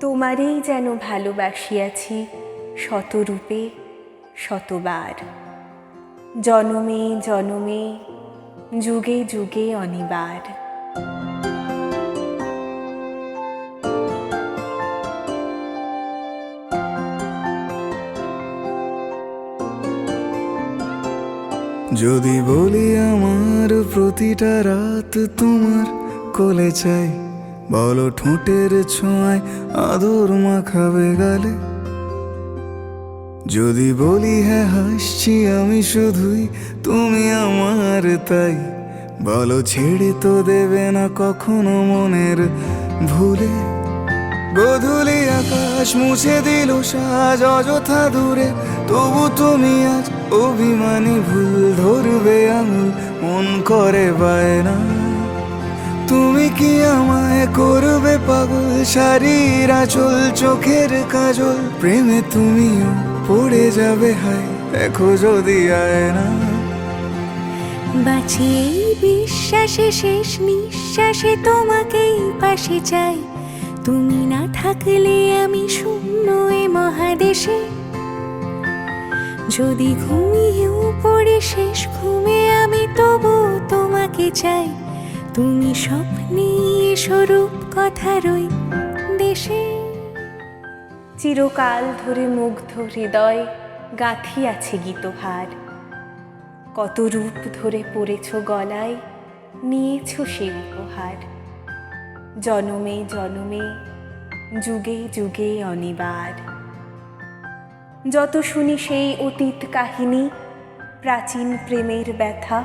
তোমারেই যেন ভালোবাসিয়াছি শতরূপে, শতবার। জনমে জনমে, যুগে যুগে অনিবার। যদি বলি আমার প্রতিটা রাত তোমার কোলে চাই বলো ঠোঁটের ছোঁয়ায় আদর মাখাবে গালে। যদি বলি হ্যাঁ হাসছি আমি শুধুই, তুমি আমার তাই। বলো, ছেড়ে তো দেবে না কখনো মনের ভুলে। গধুলি আকাশ মুছে দিল সাজ অযথা দূরে। তবু তুমি আজ অভিমানী ভুল ধরবে আঙুল, মন করে বায়না। তুমি কি আমায় করবে পাগল শাড়ির আঁচল, চোখের কাজল। প্রেমে তুমিও পড়ে যাবে, হায়। দেখো যদি আয় না। বাঁচি বিশ্বাসে, শেষ নিঃশ্বাসে তোমাকেই পাশে চাই। তুমি না থাকলে আমি শূন্য এ মহাদেশে। যদি ঘুমিয়েও পড়ে শেষ ঘুমে, আমি তবু তোমাকে চাই। তুমি স্বপ্নে স্বরূপ কথারই দেশে। চিরকাল ধরে মুগ্ধ হৃদয় গাঁথি আছে গীতহার কত রূপ ধরে পড়েছ গলায়, নিয়েছ সে উপহার। জনমে জনমে, যুগে যুগে অনিবার। যত শুনি সেই অতীত কাহিনী, প্রাচীন প্রেমের ব্যথা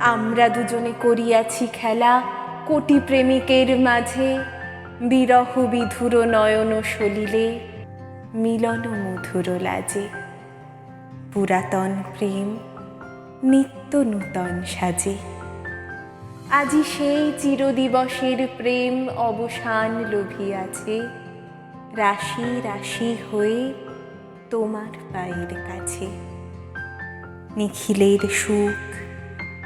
আমরা দুজনে করিয়াছি খেলা কোটি প্রেমিকের মাঝে। বিরহ বিধুর নয়ন সলিলে, মিলন মধুর লাজে। পুরাতন প্রেম নিত্য নূতন সাজে। আজি সেই চিরদিবসের প্রেম অবসান লোভিয়াছে। রাশি রাশি হয়ে তোমার পায়ের কাছে। নিখিলের সুখ